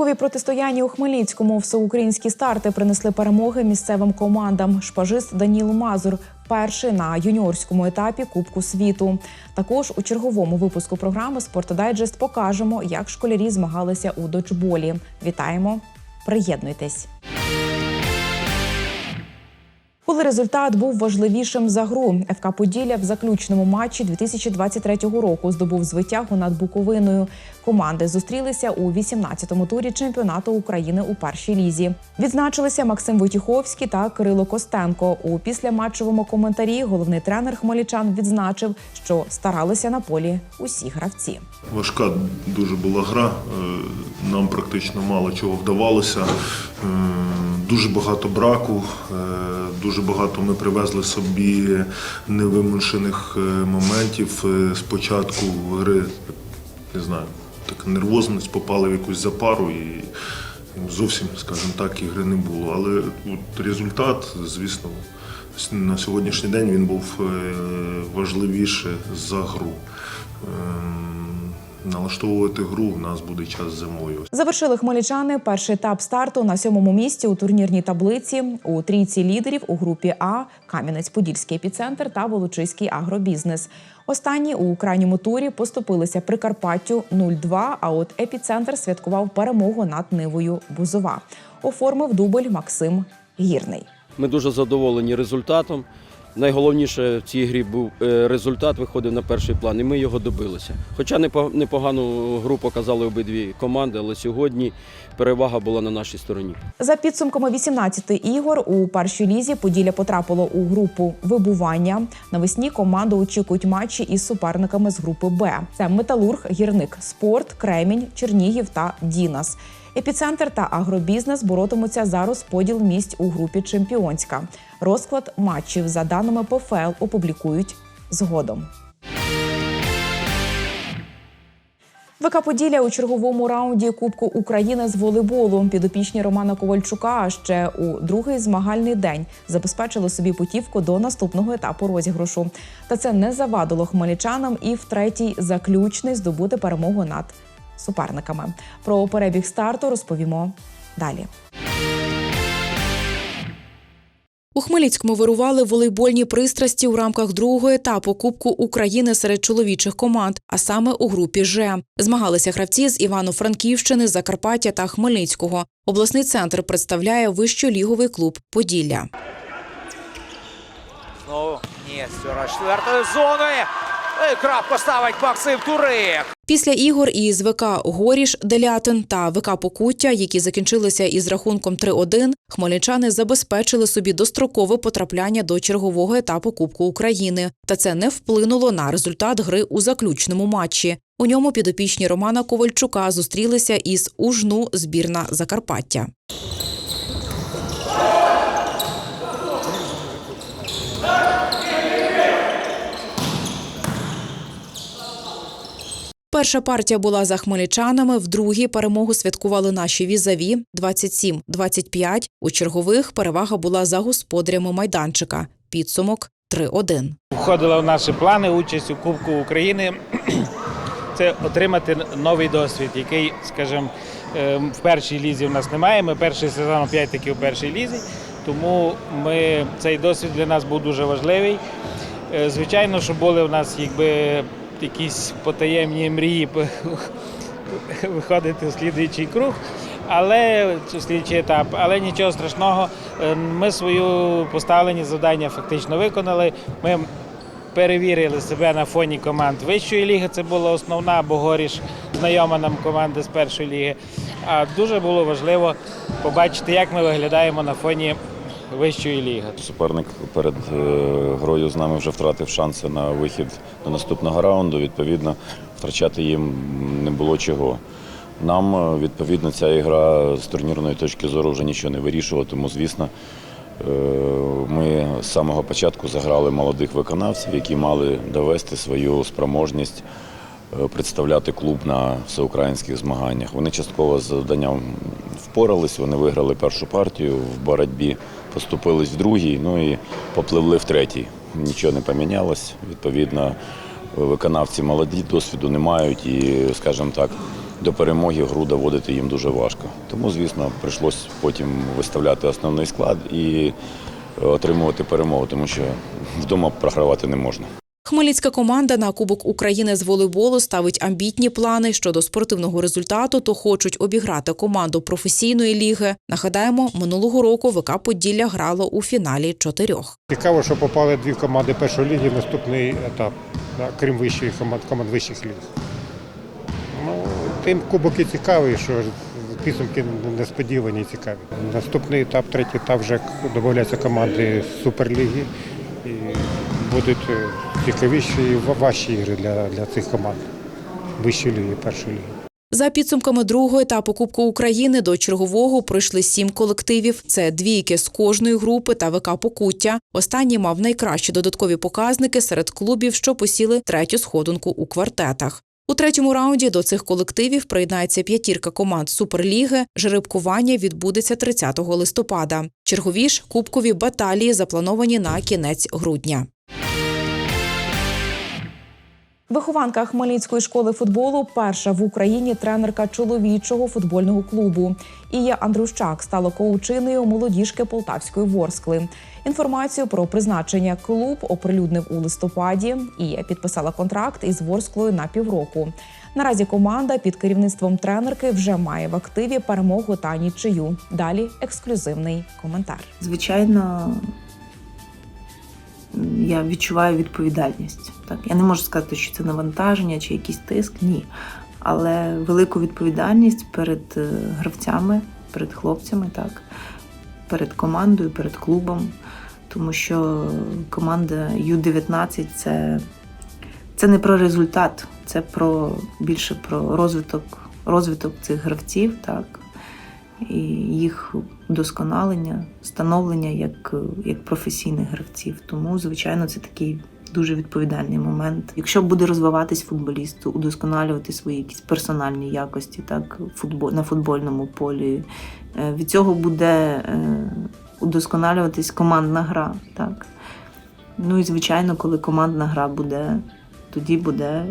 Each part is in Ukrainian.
Кубкові протистояння у Хмельницькому всеукраїнські старти принесли перемоги місцевим командам. Шпажист Даніл Мазур перший на юніорському етапі Кубку світу. Також у черговому випуску програми «Спортодайджест» покажемо, як школярі змагалися у доджболі. Вітаємо! Приєднуйтесь! Коли результат був важливішим за гру, ФК Поділля в заключному матчі 2023 року здобув звитягу над Буковиною. Команди зустрілися у 18-му турі чемпіонату України у першій лізі. Відзначилися Максим Войтіховський та Кирило Костенко. У післяматчевому коментарі головний тренер хмельничан відзначив, що старалися на полі усі гравці. Важка дуже була гра. е, Нам практично мало чого вдавалося. Дуже багато браку, е, дуже багато ми привезли собі невимушених е, моментів. Е, Спочатку гри, не знаю, така нервозність, попали в якусь запару і зовсім, скажімо так, ігри не було. Але от результат, звісно, на сьогоднішній день він був важливіше за гру. Налаштовувати гру в нас буде час зимою. Завершили хмельничани перший етап старту на сьомому місці у турнірній таблиці у трійці лідерів у групі А Кам'янець-Подільський епіцентр та Волочиський агробізнес. Останні у крайньому турі поступилися Прикарпаттю 0-2, А от епіцентр святкував перемогу над Нивою Бузова. Оформив дубль Максим Гірний. Ми дуже задоволені результатом. Найголовніше в цій грі був е, результат, виходив на перший план, і ми його добилися. Хоча непо- непогану гру показали обидві команди, але сьогодні перевага була на нашій стороні. За підсумками 18 ігор у першій лізі Поділля потрапило у групу вибування. Навесні команду очікують матчі із суперниками з групи Б. Це Металург, Гірник, Спорт, Кремінь, Чернігів та Дінас. Епіцентр та агробізнес боротимуться за розподіл місць у групі Чемпіонська. Розклад матчів за даними ПФЛ опублікують згодом. ВК Поділля у черговому раунді Кубку України з волейболу підопічні Романа Ковальчука ще у другий змагальний день забезпечили собі путівку до наступного етапу розіграшу. Та це не завадило хмельничанам і в третій заключний здобути перемогу над суперниками. Про перебіг старту розповімо далі. У Хмельницькому вирували волейбольні пристрасті у рамках другого етапу Кубку України серед чоловічих команд, а саме у групі Ж. Змагалися гравці з Івано-Франківщини, Закарпаття та Хмельницького. Обласний центр представляє вищоліговий клуб Поділля. Знову ні, Стюра четвертої зони. Крапку ставить Максим Турик. Після ігор із ВК Горіш Делятин та ВК Покуття, які закінчилися із рахунком 3-1, хмельничани забезпечили собі дострокове потрапляння до чергового етапу Кубку України. Та це не вплинуло на результат гри у заключному матчі. У ньому підопічні Романа Ковальчука зустрілися із Ужну збірна Закарпаття. Перша партія була за хмельничанами, в другій перемогу святкували наші візаві 27-25. У чергових перевага була за господарями майданчика. Підсумок 3-1. Входила в наші плани участь у Кубку України. Це отримати новий досвід, який, скажімо, е, в першій лізі в нас немає. Ми перший сезон опять таки у першій лізі, тому ми, цей досвід для нас був дуже важливий. Е, Звичайно, що були в нас якби якісь потаємні мрії виходити в слідуючий круг, але чи слідчий етап, але нічого страшного. Е, Ми свою поставлені завдання фактично виконали. Ми перевірили себе на фоні команд вищої ліги. Це була основна, бо Горіш знайома нам команда з першої ліги. А дуже було важливо побачити, як ми виглядаємо на фоні вищої ліги. Суперник перед е, грою з нами вже втратив шанси на вихід до наступного раунду. Відповідно, втрачати їм не було чого. Нам, е, відповідно, ця ігра з турнірної точки зору вже нічого не вирішувала, тому, звісно, е, ми з самого початку заграли молодих виконавців, які мали довести свою спроможність представляти клуб на всеукраїнських змаганнях. Вони частково з завданням впорались, вони виграли першу партію в боротьбі, поступились в другій, ну і попливли в третій. Нічого не помінялось. Відповідно, виконавці молоді, досвіду не мають і, скажімо так, до перемоги гру доводити їм дуже важко. Тому, звісно, прийшлось потім виставляти основний склад і отримувати перемогу, тому що вдома програвати не можна. Хмельницька команда на Кубок України з волейболу ставить амбітні плани щодо спортивного результату, то хочуть обіграти команду професійної ліги. Нагадаємо, минулого року ВК Поділля грало у фіналі чотирьох. Цікаво, що попали дві команди першої ліги в наступний етап, крім вищої команд, команд вищих ліг. Ну, тим кубок і цікавий, що підсумки несподівані цікаві. Наступний етап, третій етап вже додаються команди Суперліги. І будуть е, цікавіші і важчі ігри для, для цих команд вищої ліги, першої ліги. За підсумками другого етапу Кубку України до чергового пройшли сім колективів. Це двійки з кожної групи та ВК Покуття. Останній мав найкращі додаткові показники серед клубів, що посіли третю сходинку у квартетах. У третьому раунді до цих колективів приєднається п'ятірка команд Суперліги. Жеребкування відбудеться 30 листопада. Чергові ж кубкові баталії заплановані на кінець грудня. Вихованка Хмельницької школи футболу перша в Україні тренерка чоловічого футбольного клубу. Ія Андрущак стала коучиною молодіжки Полтавської Ворскли. Інформацію про призначення клуб оприлюднив у листопаді. Ія підписала контракт із Ворсклою на півроку. Наразі команда під керівництвом тренерки вже має в активі перемогу та нічию. Далі ексклюзивний коментар. Звичайно, я відчуваю відповідальність. Так? Я не можу сказати, що це навантаження чи якийсь тиск, ні. Але велику відповідальність перед е, гравцями, перед хлопцями, так, перед командою, перед клубом. Тому що команда Ю-19 це, це не про результат, це про більше про розвиток, розвиток цих гравців, так, і їх удосконалення, становлення як, як професійних гравців. Тому, звичайно, це такий дуже відповідальний момент. Якщо буде розвиватись футболіст, удосконалювати свої якісь персональні якості, так футбол на футбольному полі, е, від цього буде е, удосконалюватись командна гра. Так. Ну і звичайно, коли командна гра буде, тоді буде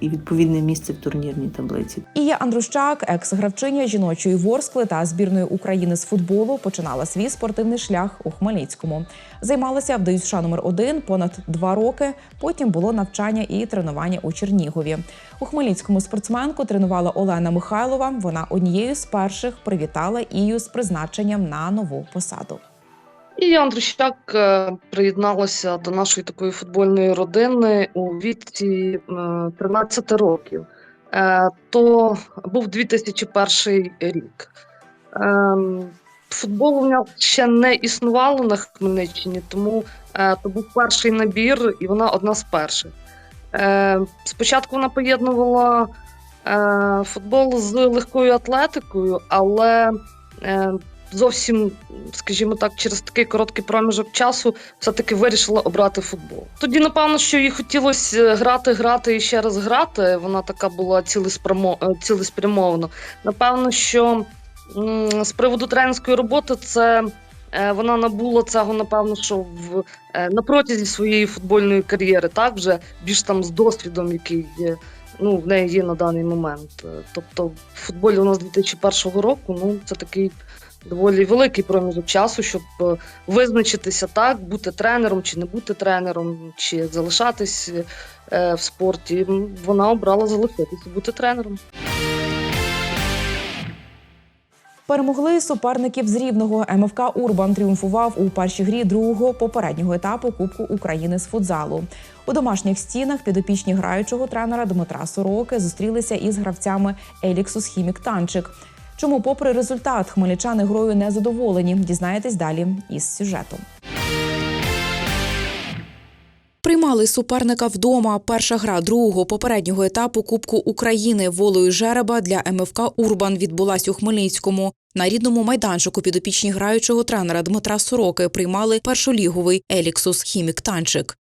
і відповідне місце в турнірній таблиці. Ія Андрущак, екс-гравчиня жіночої Ворскли та збірної України з футболу, починала свій спортивний шлях у Хмельницькому. Займалася в ДЮСШ номер 1 понад два роки. Потім було навчання і тренування у Чернігові. У Хмельницькому спортсменку тренувала Олена Михайлова. Вона однією з перших привітала Ію з призначенням на нову посаду. І Андрущак е, приєдналася до нашої такої футбольної родини у віці е, 13 років. Е, То був 2001 рік. Футболу в нас ще не існувало на Хмельниччині, тому е, то був перший набір, і вона одна з перших. Е, Спочатку вона поєднувала е, футбол з легкою атлетикою, але е, зовсім, скажімо так, через такий короткий проміжок часу все-таки вирішила обрати футбол. Тоді, напевно, що їй хотілося грати, грати і ще раз грати. Вона така була е, цілеспрямована. Напевно, що з приводу тренерської роботи це. е, Вона набула цього, напевно, що в е, на протязі своєї футбольної кар'єри, так вже більш там з досвідом, який є, ну, в неї є на даний момент. Е, Тобто, в футболі у нас 2001 року, ну це такий доволі великий проміжок часу, щоб е, визначитися так, бути тренером чи не бути тренером, чи залишатись е, в спорті. Вона обрала залишитися, бути тренером. Перемогли суперників з рівного. МФК Урбан тріумфував у першій грі другого попереднього етапу Кубку України з футзалу. У домашніх стінах підопічні граючого тренера Дмитра Сороки зустрілися із гравцями Еліксус Хімік Танчик. Чому, попри результат, хмельничани грою не задоволені, дізнаєтесь далі із сюжетом. Приймали суперника вдома. Перша гра другого попереднього етапу Кубку України волею жереба для МФК Урбан відбулась у Хмельницькому. На рідному майданчику підопічні граючого тренера Дмитра Сороки приймали першоліговий Еліксус Хімік Танчик.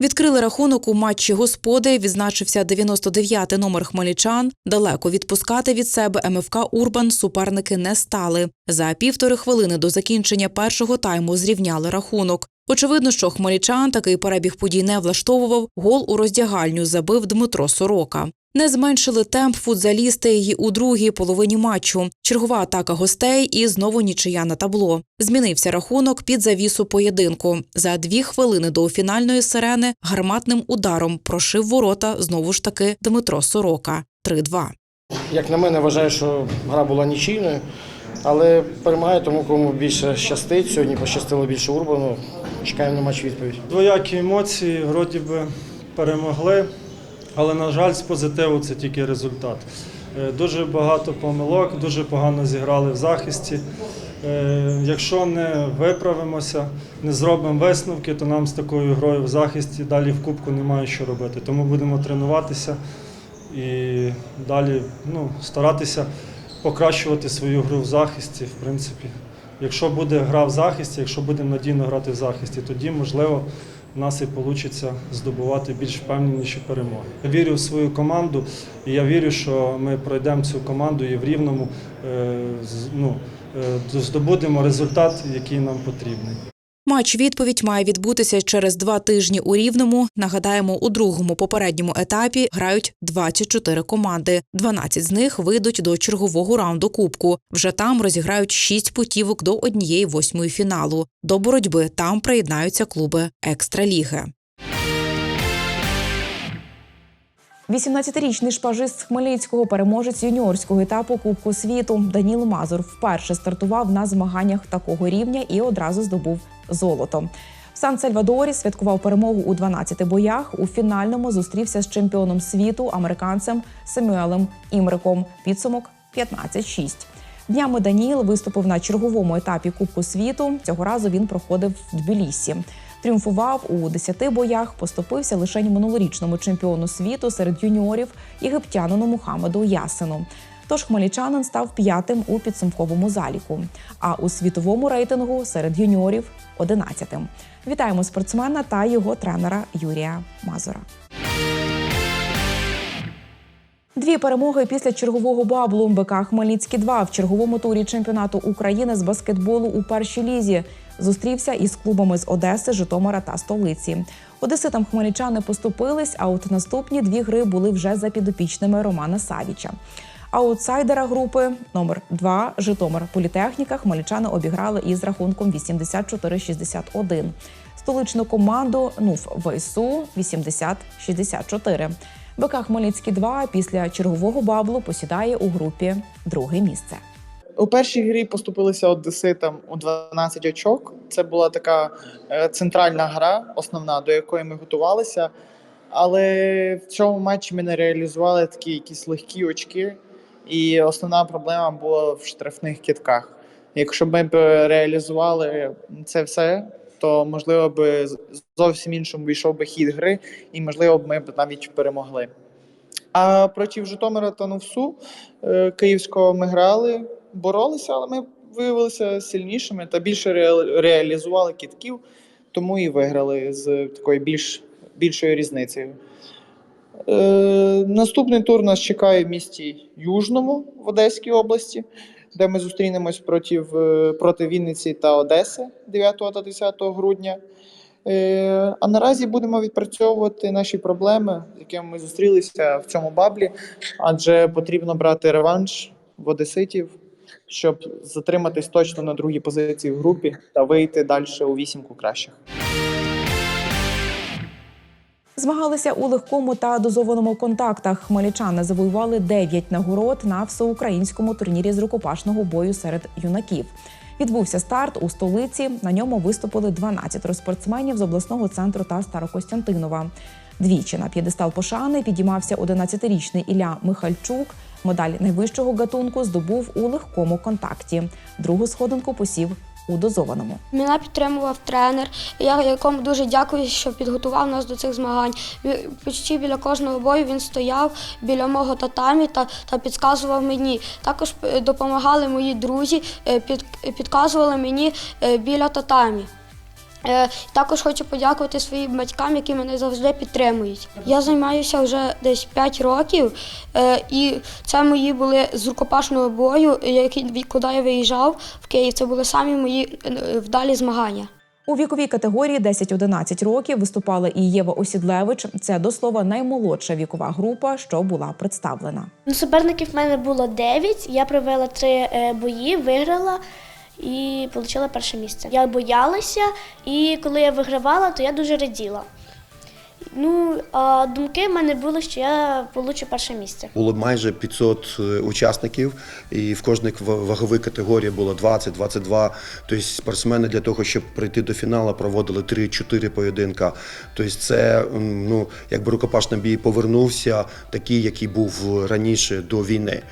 Відкрили рахунок у матчі господи. Відзначився 99-й номер хмельничан. Далеко відпускати від себе МФК Урбан суперники не стали. За півтори хвилини до закінчення першого тайму зрівняли рахунок. Очевидно, що хмельничан такий перебіг подій не влаштовував. Гол у роздягальню забив Дмитро Сорока. Не зменшили темп футзалісти і у другій половині матчу. Чергова атака гостей і знову нічия на табло. Змінився рахунок під завісу поєдинку. За дві хвилини до фінальної сирени гарматним ударом прошив ворота знову ж таки Дмитро Сорока. 3-2. Як на мене, вважаю, що гра була нічийною, але перемагає тому, кому більше щастить. Сьогодні пощастило більше Урбану. Чекаємо на матч відповідь. Двоякі емоції, вроді би перемогли, але, на жаль, з позитиву це тільки результат. Е, Дуже багато помилок, дуже погано зіграли в захисті. Е, Якщо не виправимося, не зробимо висновки, то нам з такою грою в захисті далі в кубку немає що робити. Тому будемо тренуватися і далі ну, старатися покращувати свою гру в захисті. В принципі, якщо буде гра в захисті, якщо будемо надійно грати в захисті, тоді можливо в нас і вийде здобувати більш впевненіші перемоги. Я вірю в свою команду, і я вірю, що ми пройдемо цю команду і в рівному е, ну, е, здобудемо результат, який нам потрібний. Матч відповідь має відбутися через два тижні у Рівному. Нагадаємо, у другому попередньому етапі грають 24 команди. 12 з них вийдуть до чергового раунду кубку. Вже там розіграють 6 путівок до однієї восьмої фіналу. До боротьби там приєднаються клуби екстраліги. 18-річний шпажист з Хмельницького, переможець юніорського етапу Кубку світу Даніл Мазур вперше стартував на змаганнях такого рівня і одразу здобув золото. В Сан-Сальвадорі святкував перемогу у 12 боях. У фінальному зустрівся з чемпіоном світу американцем Семюелем Імриком. Підсумок 15-6. Днями Даніл виступив на черговому етапі Кубку світу. Цього разу він проходив в Тбілісі. Тріумфував у 10 боях, поступився лише минулорічному чемпіону світу серед юніорів єгиптянину Мухаммеду Ясину. Тож хмельничанин став п'ятим у підсумковому заліку, а у світовому рейтингу серед юніорів 11-тим. Вітаємо спортсмена та його тренера Юрія Мазура. Дві перемоги після чергового баблу БК Хмельницький 2 в черговому турі чемпіонату України з баскетболу у першій лізі зустрівся із клубами з Одеси, Житомира та столиці. Одеситам хмельничани поступились, а от наступні дві гри були вже за підопічними Романа Савіча. Аутсайдера групи номер 2 Житомир Політехніка хмельничани обіграли із рахунком 84-61. Столичну команду НУФ ВСУ 80-64. БК Хмельницький 2 після чергового баблу посідає у групі друге місце. У першій грі поступилися одеситам у 12 очок. Це була така е, центральна гра, основна, до якої ми готувалися. Але в цьому матчі ми не реалізували такі якісь легкі очки, і основна проблема була в штрафних кітках. Якщо б ми б реалізували це все, то можливо б зовсім іншим вийшов би хід гри, і можливо б ми б навіть перемогли. А проти Житомира та Новсу е, Київського ми грали, боролися, але ми виявилися сильнішими та більше ре- реалізували кітків, тому і виграли з такою більш, більшою різницею. Е, наступний тур нас чекає в місті Южному в Одеській області, де ми зустрінемось проти, проти Вінниці та Одеси 9 та 10 грудня. Е, А наразі будемо відпрацьовувати наші проблеми, з якими ми зустрілися в цьому баблі, адже потрібно брати реванш в одеситів, щоб затриматись точно на другій позиції в групі та вийти далі у вісімку кращих. Змагалися у легкому та дозованому контактах. Хмельничани завоювали 9 нагород на всеукраїнському турнірі з рукопашного бою серед юнаків. Відбувся старт у столиці. На ньому виступили 12 спортсменів з обласного центру та Старокостянтинова. Двічі на п'єдестал пошани підіймався 11-річний Ілля Михальчук. Медаль найвищого гатунку здобув у легкому контакті. Другу сходинку посів у дозованому. Мене підтримував тренер, я якому дуже дякую, що підготував нас до цих змагань. Почти біля кожного бою він стояв біля мого татамі та, та підказував мені. Також е, допомагали мої друзі, е, під, підказували мені е, біля татамі. Е, Також хочу подякувати своїм батькам, які мене завжди підтримують. Я займаюся вже десь 5 років, е, і це мої були з рукопашного бою, які, куди я виїжджав в Київ. Це були самі мої е, вдалі змагання. У віковій категорії 10-11 років виступала і Єва Осідлевич. Це до слова наймолодша вікова група, що була представлена. Ну, Суперників в мене було 9. Я провела три бої, виграла і отримала перше місце. Я боялася, і коли я вигравала, то я дуже раділа. Ну, а думки в мене були, що я получу перше місце. Було майже 500 е, учасників, і в кожній ваговій категорії було 20-22. Тобто спортсмени для того, щоб прийти до фіналу, проводили 3-4 поєдинка. Тобто це ну, якби рукопашний бій повернувся, такий, який був раніше до війни.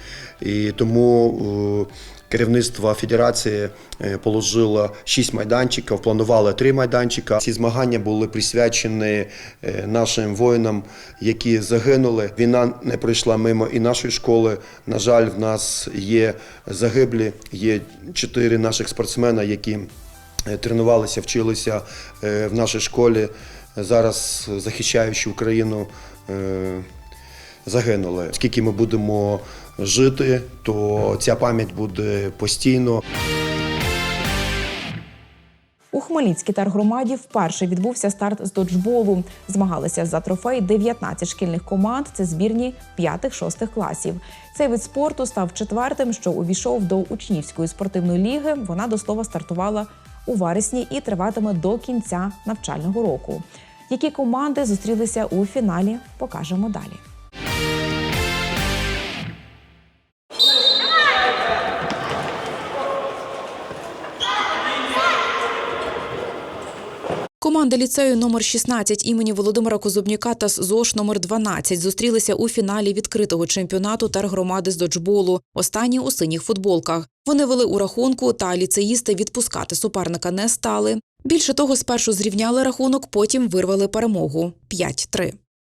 І тому е, Керівництво федерації е, положило шість майданчиків, планувало три майданчика. Ці змагання були присвячені е, нашим воїнам, які загинули. Війна не пройшла мимо і нашої школи. На жаль, в нас є загиблі, є чотири наших спортсмена, які е, тренувалися, вчилися в нашій школі. Зараз захищаючи Україну. Загинули. Скільки ми будемо жити, то ця пам'ять буде постійно. У Хмельницькій тергромаді вперше відбувся старт з доджболу. Змагалися за трофей 19 шкільних команд. Це збірні 5-6 класів. Цей вид спорту став четвертим, що увійшов до учнівської спортивної ліги. Вона до слова стартувала у вересні і триватиме до кінця навчального року. Які команди зустрілися у фіналі, покажемо далі. Команди ліцею номер 16 імені Володимира Козубняка та ЗОШ номер 12 зустрілися у фіналі відкритого чемпіонату тергромади з доджболу. Останні у синіх футболках. Вони вели у рахунку, та ліцеїсти відпускати суперника не стали. Більше того, спершу зрівняли рахунок, потім вирвали перемогу 5-3.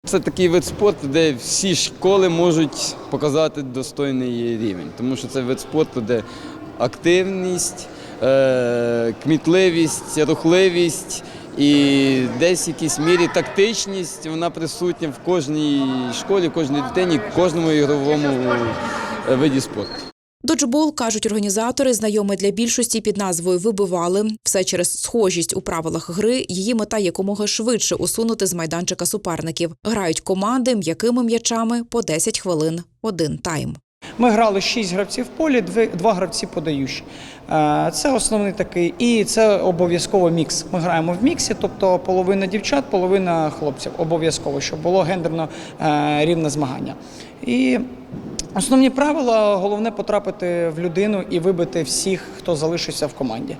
Це такий вид спорту, де всі школи можуть показати достойний рівень, тому що це вид спорту, де активність, е, кмітливість, рухливість і десь в якійсь мірі тактичність, вона присутня в кожній школі, кожній дитині, кожному ігровому е, виді спорту. Доджбол, кажуть організатори, знайомий для більшості під назвою Вибивали. Все через схожість у правилах гри. Її мета якомога швидше усунути з майданчика суперників. Грають команди м'якими м'ячами по 10 хвилин. Один тайм. Ми грали шість гравців в полі, дві- два гравці подаючі. Е, Це основний такий, і це обов'язково мікс. Ми граємо в міксі, тобто половина дівчат, половина хлопців. Обов'язково, щоб було гендерно е, рівне змагання. І основні правила головне потрапити в людину і вибити всіх, хто залишився в команді.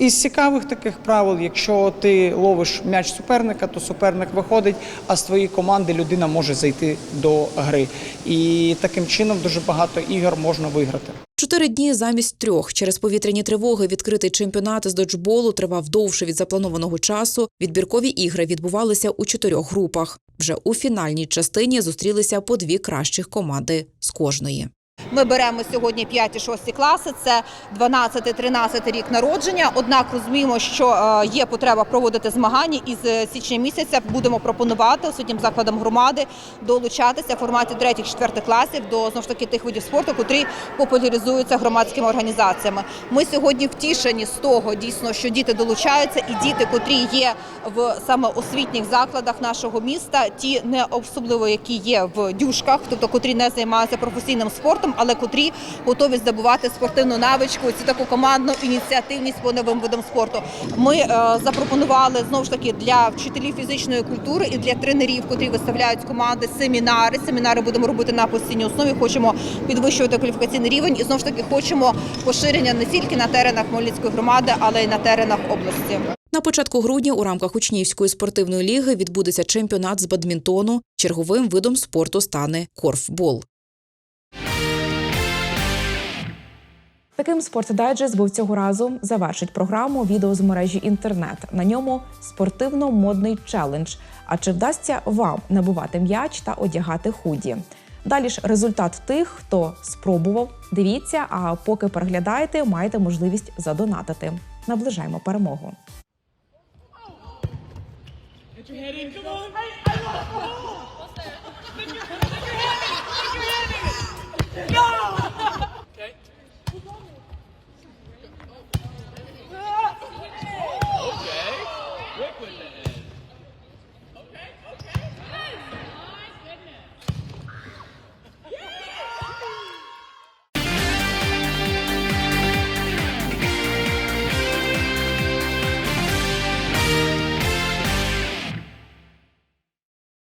Із цікавих таких правил, якщо ти ловиш м'яч суперника, то суперник виходить, а з твоєї команди людина може зайти до гри. І таким чином дуже багато ігор можна виграти. Чотири дні замість трьох через повітряні тривоги відкритий чемпіонат з доджболу тривав довше від запланованого часу. Відбіркові ігри відбувалися у чотирьох групах. Вже у фінальній частині зустрілися по дві кращих команди з кожної. Ми беремо сьогодні 5-6 класи, це 12-13 рік народження. Однак розуміємо, що е, є потреба проводити змагання і з січня місяця будемо пропонувати освітнім закладам громади долучатися в форматі 3-4 класів до знову ж таки тих видів спорту, котрі популяризуються громадськими організаціями. Ми сьогодні втішені з того, дійсно, що діти долучаються, і діти, котрі є в саме освітніх закладах нашого міста, ті не особливо, які є в дюшках, тобто котрі не займаються професійним спортом, але котрі готові здобувати спортивну навичку, цю таку командну ініціативність по новим видам спорту. Ми е, запропонували знову ж таки для вчителів фізичної культури і для тренерів, котрі виставляють команди семінари. Семінари будемо робити на постійній основі. Хочемо підвищувати кваліфікаційний рівень і знову ж таки хочемо поширення не тільки на теренах Хмельницької громади, але й на теренах області. На початку грудня у рамках учнівської спортивної ліги відбудеться чемпіонат з бадмінтону. Черговим видом спорту стане корфбол. Таким спортдайджест був цього разу. Завершить програму відео з мережі інтернет. На ньому спортивно-модний челендж. А чи вдасться вам набувати м'яч та одягати худі? Далі ж результат тих, хто спробував. Дивіться, а поки переглядаєте, маєте можливість задонатити. Наближаємо перемогу.